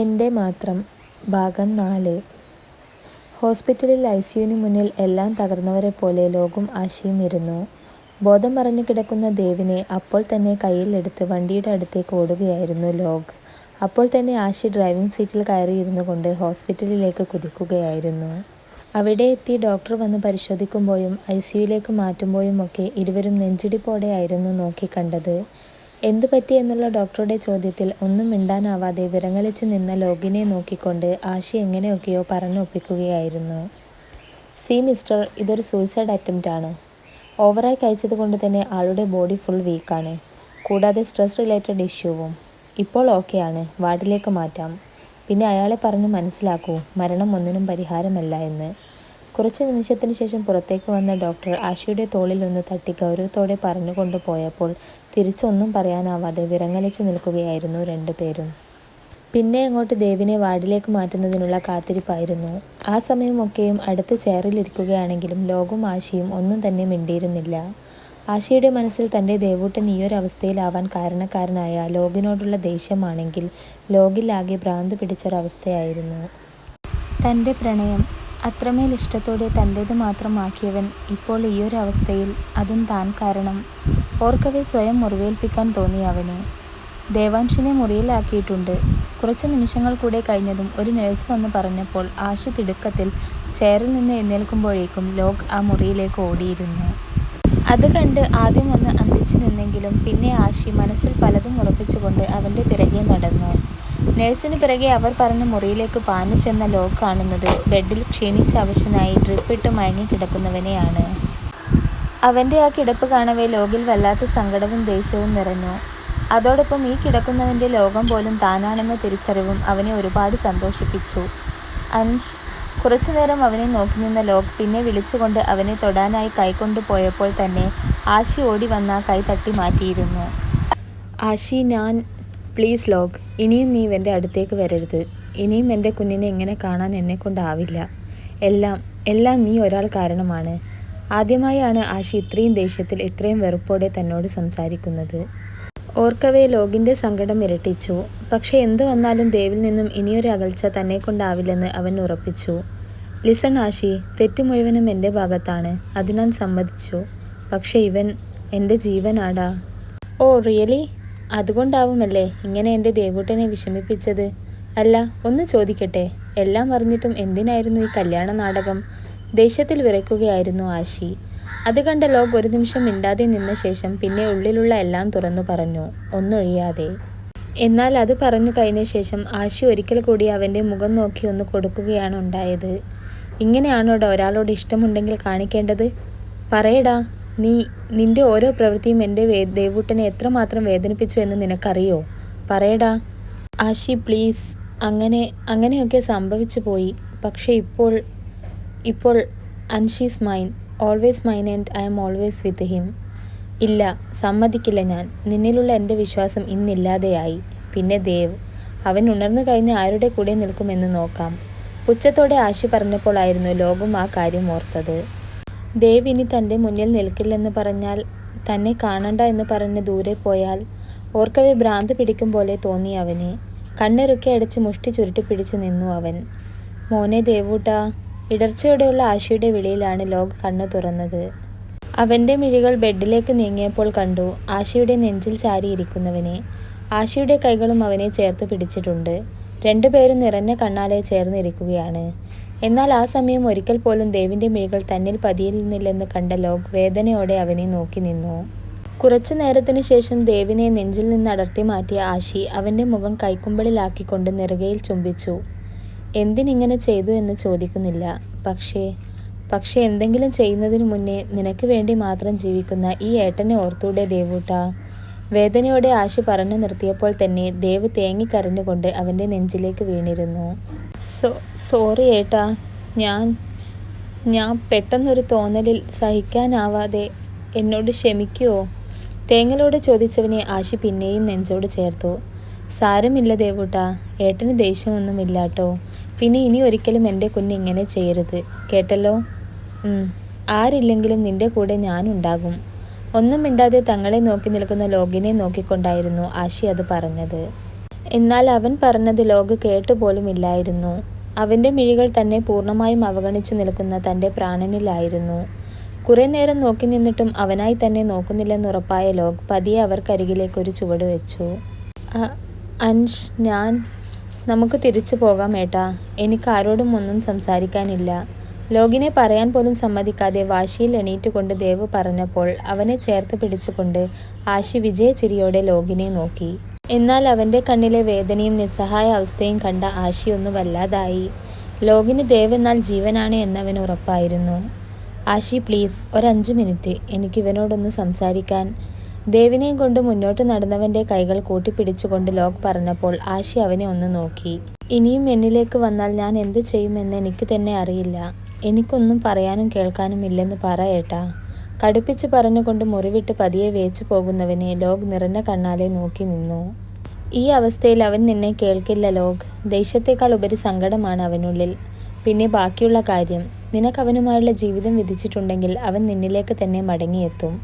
എന്റെ മാത്രം ഭാഗം നാല് ഹോസ്പിറ്റലിൽ ഐ സിയുവിന് മുന്നിൽ എല്ലാം തകർന്നവരെ പോലെ ലോകം ആശയും ഇരുന്നു. ബോധം മറഞ്ഞു കിടക്കുന്ന ദേവിനെ അപ്പോൾ തന്നെ കയ്യിലെടുത്ത് വണ്ടിയുടെ അടുത്തേക്ക് ഓടുകയായിരുന്നു ലോക്. അപ്പോൾ തന്നെ ആശി ഡ്രൈവിംഗ് സീറ്റിൽ കയറിയിരുന്നു കൊണ്ട് ഹോസ്പിറ്റലിലേക്ക് കുതിക്കുകയായിരുന്നു. അവിടെ എത്തി ഡോക്ടർ വന്ന് പരിശോധിക്കുമ്പോഴും ഐ സിയുയിലേക്ക് മാറ്റുമ്പോഴും ഒക്കെ ഇരുവരും നെഞ്ചിടിപ്പോടെയായിരുന്നു നോക്കിക്കണ്ടത്. എന്തു പറ്റി എന്നുള്ള ഡോക്ടറുടെ ചോദ്യത്തിൽ ഒന്നും മിണ്ടാനാവാതെ വിറങ്ങലിച്ചു നിന്ന ലോഗിനെ നോക്കിക്കൊണ്ട് ആശി എങ്ങനെയൊക്കെയോ പറഞ്ഞൊപ്പിക്കുകയായിരുന്നു. സി മിസ്റ്റർ ഇതൊരു സൂയിസൈഡ് അറ്റംപ്റ്റ് ആണ്. ഓവറായി കഴിച്ചത് കൊണ്ട് തന്നെ ആളുടെ ബോഡി ഫുൾ വീക്കാണ്. കൂടാതെ സ്ട്രെസ് റിലേറ്റഡ് ഇഷ്യൂവും. ഇപ്പോൾ ഓക്കെയാണ് വാർഡിലേക്ക് മാറ്റാം. പിന്നെ അയാളെ പറഞ്ഞു മനസ്സിലാക്കൂ മരണം ഒന്നിനും പരിഹാരമല്ല എന്ന്. കുറച്ച് നിമിഷത്തിന് ശേഷം പുറത്തേക്ക് വന്ന ഡോക്ടർ ആശയുടെ തോളിൽ ഒന്ന് തട്ടി ഗൗരവത്തോടെ പറഞ്ഞുകൊണ്ട് പോയപ്പോൾ തിരിച്ചൊന്നും പറയാനാവാതെ വിറങ്ങലിച്ചു നിൽക്കുകയായിരുന്നു രണ്ടുപേരും. പിന്നെ അങ്ങോട്ട് ദേവിനെ വാർഡിലേക്ക് മാറ്റുന്നതിനുള്ള കാത്തിരിപ്പായിരുന്നു. ആ സമയമൊക്കെയും അടുത്ത് ചെയറിലിരിക്കുകയാണെങ്കിലും ലോകും ആശയും ഒന്നും തന്നെ മിണ്ടിയിരുന്നില്ല. ആശയുടെ മനസ്സിൽ തന്റെ ദേവൂട്ടൻ ഈയൊരവസ്ഥയിലാവാൻ കാരണക്കാരനായ ലോകിനോടുള്ള ദേഷ്യമാണെങ്കിൽ ലോകിലാകെ ഭ്രാന്ത് പിടിച്ചൊരവസ്ഥയായിരുന്നു. തന്റെ പ്രണയം അത്രമേൽ ഇഷ്ടത്തോടെ തന്റേത് മാത്രം ആക്കിയവൻ ഇപ്പോൾ ഈയൊരവസ്ഥയിൽ അതും താൻ കാരണം. ഓർക്കവേ സ്വയം മുറിവേൽപ്പിക്കാൻ തോന്നി അവനെ ദേവാൻഷിനെ മുറിയിലാക്കിയിട്ടുണ്ട്. കുറച്ച് നിമിഷങ്ങൾ കൂടെ കഴിഞ്ഞതും ഒരു നേഴ്സ് വന്ന് പറഞ്ഞപ്പോൾ ആശു തിടുക്കത്തിൽ ചെയറിൽ നിന്ന് എഴുന്നേൽക്കുമ്പോഴേക്കും ലോക് ആ മുറിയിലേക്ക് ഓടിയിരുന്നു. അത് കണ്ട് ആദ്യം ഒന്ന് അന്തിച്ചു നിന്നെങ്കിലും പിന്നെ ആശി മനസ്സിൽ പലതും ഉറപ്പിച്ചുകൊണ്ട് അവന്റെ പിറകെ നടന്നു. നഴ്സിനു പിറകെ അവർ പറഞ്ഞ മുറിയിലേക്ക് പാഞ്ഞു ചെന്ന ലോക് കാണുന്നത് ബെഡിൽ ക്ഷീണിച്ച അവശനായി ഡ്രിപ്പിട്ട് മയങ്ങിക്കിടക്കുന്നവനെയാണ്. അവന്റെ ആ കിടപ്പ് കാണവേ ലോകിൽ വല്ലാത്ത സങ്കടവും ദേഷ്യവും നിറഞ്ഞു. അതോടൊപ്പം ഈ കിടക്കുന്നവന്റെ ലോകം പോലും താനാണെന്ന തിരിച്ചറിവും അവനെ ഒരുപാട് സന്തോഷിപ്പിച്ചു. അൻഷ് കുറച്ചു നേരം അവനെ നോക്കി നിന്ന ലോക് പിന്നെ വിളിച്ചുകൊണ്ട് അവനെ തൊടാനായി കൈകൊണ്ട് പോയപ്പോൾ തന്നെ ആശി ഓടി വന്ന കൈ തട്ടി മാറ്റിയിരുന്നു. ആശി ഞാൻ പ്ലീസ് ലോഗ് ഇനിയും നീ ഇവന്റെ അടുത്തേക്ക് വരരുത്. ഇനിയും എന്റെ കുഞ്ഞിനെ ഇങ്ങനെ കാണാൻ എന്നെ കൊണ്ടാവില്ല എല്ലാം എല്ലാം നീ ഒരാൾ കാരണമാണ്. ആദ്യമായാണ് ആശി ഇത്രയും ദേഷ്യത്തിൽ ഇത്രയും വെറുപ്പോടെ തന്നോട് സംസാരിക്കുന്നത്. ഓർക്കവേ ലോകിന്റെ സങ്കടം ഇരട്ടിച്ചു. പക്ഷേ എന്തു വന്നാലും ദേവിൽ നിന്നും ഇനിയൊരു അകൽച്ച തന്നെ കൊണ്ടാവില്ലെന്ന് അവൻ ഉറപ്പിച്ചു. ലിസൺ ആശി തെറ്റ് മുഴുവനും എന്റെ ഭാഗത്താണ് അത് ഞാൻ സമ്മതിച്ചു. പക്ഷേ ഇവൻ എന്റെ ജീവനാടാ. ഓ റിയലി അതുകൊണ്ടാവുമല്ലേ ഇങ്ങനെ എന്റെ ദേവൂട്ടനെ വിഷമിപ്പിച്ചത്. അല്ല ഒന്ന് ചോദിക്കട്ടെ എല്ലാം അറിഞ്ഞിട്ടും എന്തിനായിരുന്നു ഈ കല്യാണ നാടകം. ദേഷ്യത്തിൽ വിറയ്ക്കുകയായിരുന്നു ആശി. അത് കണ്ട ലോക് ഒരു നിമിഷം മിണ്ടാതെ നിന്ന ശേഷം പിന്നെ ഉള്ളിലുള്ള എല്ലാം തുറന്നു പറഞ്ഞു ഒന്നൊഴിയാതെ. എന്നാൽ അത് പറഞ്ഞു കഴിഞ്ഞ ശേഷം ആശി ഒരിക്കൽ കൂടി അവന്റെ മുഖം നോക്കി ഒന്ന് കൊടുക്കുകയാണ് ഉണ്ടായത്. ഇങ്ങനെയാണോടോ ഒരാളോട് ഇഷ്ടമുണ്ടെങ്കിൽ കാണിക്കേണ്ടത്. പറയെടാ നീ നിന്റെ ഓരോ പ്രവൃത്തിയും എന്റെ ദേവൂട്ടനെ എത്രമാത്രം വേദനിപ്പിച്ചു എന്ന് നിനക്കറിയോ. പറയടാ ആശി പ്ലീസ് അങ്ങനെ അങ്ങനെയൊക്കെ സംഭവിച്ചു പോയി. പക്ഷേ ഇപ്പോൾ ഇപ്പോൾ and she's mine always mine and I'm always with him. ഇല്ല സമ്മതിക്കില്ല ഞാൻ. നിന്നിലുള്ള എന്റെ വിശ്വാസം ഇന്നില്ലാതെയായി. പിന്നെ ദേവ് അവൻ ഉണർന്നു കഴിഞ്ഞ് ആരുടെ കൂടെ നിൽക്കുമെന്ന് നോക്കാം. പുച്ഛത്തോടെ ആശി പറഞ്ഞപ്പോഴായിരുന്നു ലോകം ആ കാര്യം ഓർത്തത്. ദേവ് ഇനി തന്റെ മുന്നിൽ നിൽക്കില്ലെന്ന് പറഞ്ഞാൽ തന്നെ കാണണ്ട എന്ന് പറഞ്ഞ് ദൂരെ പോയാൽ ഓർക്കവെ ഭ്രാന്ത് പിടിക്കും പോലെ തോന്നി അവനെ കണ്ണിറുക്കെ അടച്ച് മുഷ്ടി ചുരുട്ടി പിടിച്ചു നിന്നു അവൻ. മോനെ ദേവൂട്ട ഇടർച്ചയോടെയുള്ള ആശയുടെ വിളിയിലാണ് ലോക് കണ്ണു തുറന്നത്. അവന്റെ മിഴികൾ ബെഡിലേക്ക് നീങ്ങിയപ്പോൾ കണ്ടു ആശയുടെ നെഞ്ചിൽ ചാരിയിരിക്കുന്നവനെ. ആശയുടെ കൈകളും അവനെ ചേർത്ത് പിടിച്ചിട്ടുണ്ട്. രണ്ടുപേരും നിറഞ്ഞ കണ്ണാലെ ചേർന്നിരിക്കുകയാണ്. എന്നാൽ ആ സമയം ഒരിക്കൽ പോലും ദേവിന്റെ മിഴികൾ തന്നിൽ പതിയുന്നില്ലെന്ന് കണ്ട ലോക് വേദനയോടെ അവനെ നോക്കി നിന്നു. കുറച്ചു നേരത്തിനു ശേഷം ദേവിനെ നെഞ്ചിൽ നിന്ന് അടർത്തി മാറ്റിയ ആശി അവന്റെ മുഖം കൈക്കുമ്പിളിലാക്കിക്കൊണ്ട് നെറുകയിൽ ചുംബിച്ചു. എന്തിനിങ്ങനെ ചെയ്തു എന്ന് ചോദിക്കുന്നില്ല. പക്ഷേ പക്ഷേ എന്തെങ്കിലും ചെയ്യുന്നതിനു മുന്നേ നിനക്ക് വേണ്ടി മാത്രം ജീവിക്കുന്ന ഈ ഏട്ടനെ ഓർത്തൂടെ ദേവൂട്ടാ. വേദനയോടെ ആശു പറഞ്ഞു നിർത്തിയപ്പോൾ തന്നെ ദേവ് തേങ്ങിക്കരഞ്ഞുകൊണ്ട് അവന്റെ നെഞ്ചിലേക്ക് വീണിരുന്നു. സോ സോറി ഏട്ടാ ഞാൻ ഞാൻ പെട്ടെന്നൊരു തോന്നലിൽ സഹിക്കാനാവാതെ എന്നോട് ക്ഷമിക്കുവോ. തേങ്ങലോട് ചോദിച്ചവനെ ആശി പിന്നെയും നെഞ്ചോട് ചേർത്തു. സാരമില്ല ദേവൂട്ടാ ഏട്ടന് ദേഷ്യമൊന്നുമില്ലാട്ടോ പിന്നെ ഇനി ഒരിക്കലും എന്റെ കുഞ്ഞ് ഇങ്ങനെ ചെയ്യരുത് കേട്ടല്ലോ. ആരില്ലെങ്കിലും നിന്റെ കൂടെ ഞാനുണ്ടാകും. ഒന്നും മിണ്ടാതെ തങ്ങളെ നോക്കി നിൽക്കുന്ന ലോകിനെ നോക്കിക്കൊണ്ടായിരുന്നു ആശി അത് പറഞ്ഞത്. എന്നാൽ അവൻ പറഞ്ഞത് ലോക് കേട്ടുപോലുമില്ലായിരുന്നു. അവന്റെ മിഴികൾ തന്നെ പൂർണമായും അവഗണിച്ചു നിൽക്കുന്ന തന്റെ പ്രാണനിലായിരുന്നു. കുറേ നേരം നോക്കി നിന്നിട്ടും അവനായി തന്നെ നോക്കുന്നില്ലെന്നുറപ്പായ ലോക് പതിയെ അവർക്കരികിലേക്ക് ഒരു ചുവട് വെച്ചു. അൻഷ് ഞാൻ... നമുക്ക് തിരിച്ചു പോകാം ഏട്ടാ. എനിക്ക് ആരോടും ഒന്നും സംസാരിക്കാനില്ല. " ലോകിനെ പറയാൻ പോലും സമ്മതിക്കാതെ വാശിയിൽ എണീറ്റുകൊണ്ട് ദേവ് പറഞ്ഞപ്പോൾ അവനെ ചേർത്ത് പിടിച്ചുകൊണ്ട് ആശി വിജയചിരിയോടെ ലോകിനെ നോക്കി. എന്നാൽ അവന്റെ കണ്ണിലെ വേദനയും നിസ്സഹായ അവസ്ഥയും കണ്ട ആശി ഒന്നു വല്ലാതായി. ലോകിന് ദേവെന്നാൽ ജീവനാണ് എന്നവന് ഉറപ്പായിരുന്നു. "ആശി പ്ലീസ് ഒരഞ്ച് മിനിറ്റ് എനിക്ക് ഇവനോടൊന്ന് സംസാരിക്കാൻ... " ദേവിനെയും കൊണ്ട് മുന്നോട്ട് നടന്നവന്റെ കൈകൾ കൂട്ടിപ്പിടിച്ചുകൊണ്ട് ലോക് പറഞ്ഞപ്പോൾ ആശി അവനെ ഒന്ന് നോക്കി. "ഇനിയും എന്നിലേക്ക് വന്നാൽ ഞാൻ എന്ത് ചെയ്യുമെന്ന് എനിക്ക് തന്നെ അറിയില്ല. എനിക്കൊന്നും പറയാനും കേൾക്കാനും ഇല്ലെന്ന് പറ ഏട്ടാ. " കടുപ്പിച്ച് പറഞ്ഞുകൊണ്ട് മുറിവിട്ട് പതിയെ വേച്ചു പോകുന്നവനെ ലോക് നിറഞ്ഞ കണ്ണാലെ നോക്കി നിന്നു. "ഈ അവസ്ഥയിൽ അവൻ നിന്നെ കേൾക്കില്ല ലോക്. " ദേഷ്യത്തേക്കാൾ ഉപരി സങ്കടമാണ് അവനുള്ളിൽ. "പിന്നെ ബാക്കിയുള്ള കാര്യം. നിനക്കവനുമായുള്ള ജീവിതം വിധിച്ചിട്ടുണ്ടെങ്കിൽ അവൻ നിന്നിലേക്ക് തന്നെ മടങ്ങിയെത്തും.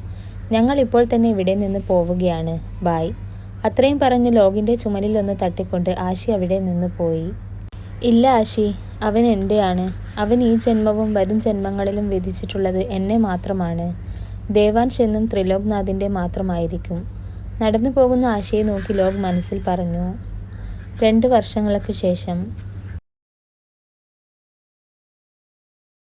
ഞങ്ങൾ ഇപ്പോൾ തന്നെ ഇവിടെ നിന്ന് പോവുകയാണ്. ബായ് " അത്രയും പറഞ്ഞ് ലോകിന്റെ ചുമലിലൊന്ന് തട്ടിക്കൊണ്ട് ആശി അവിടെ നിന്ന് പോയി. "ഇല്ല ആശി. അവൻ എന്റെയാണ് അവൻ ഈ ജന്മവും വരും ജന്മങ്ങളിലും വിധിച്ചിട്ടുള്ളത് എന്നെ മാത്രമാണ്. ദേവാൻഷ് എന്നും ത്രിലോക്നാഥിന്റെ മാത്രമായിരിക്കും. " നടന്നു പോകുന്ന ആശയെ നോക്കി ലോക് മനസ്സിൽ പറഞ്ഞു. രണ്ട് വർഷങ്ങൾക്ക് ശേഷം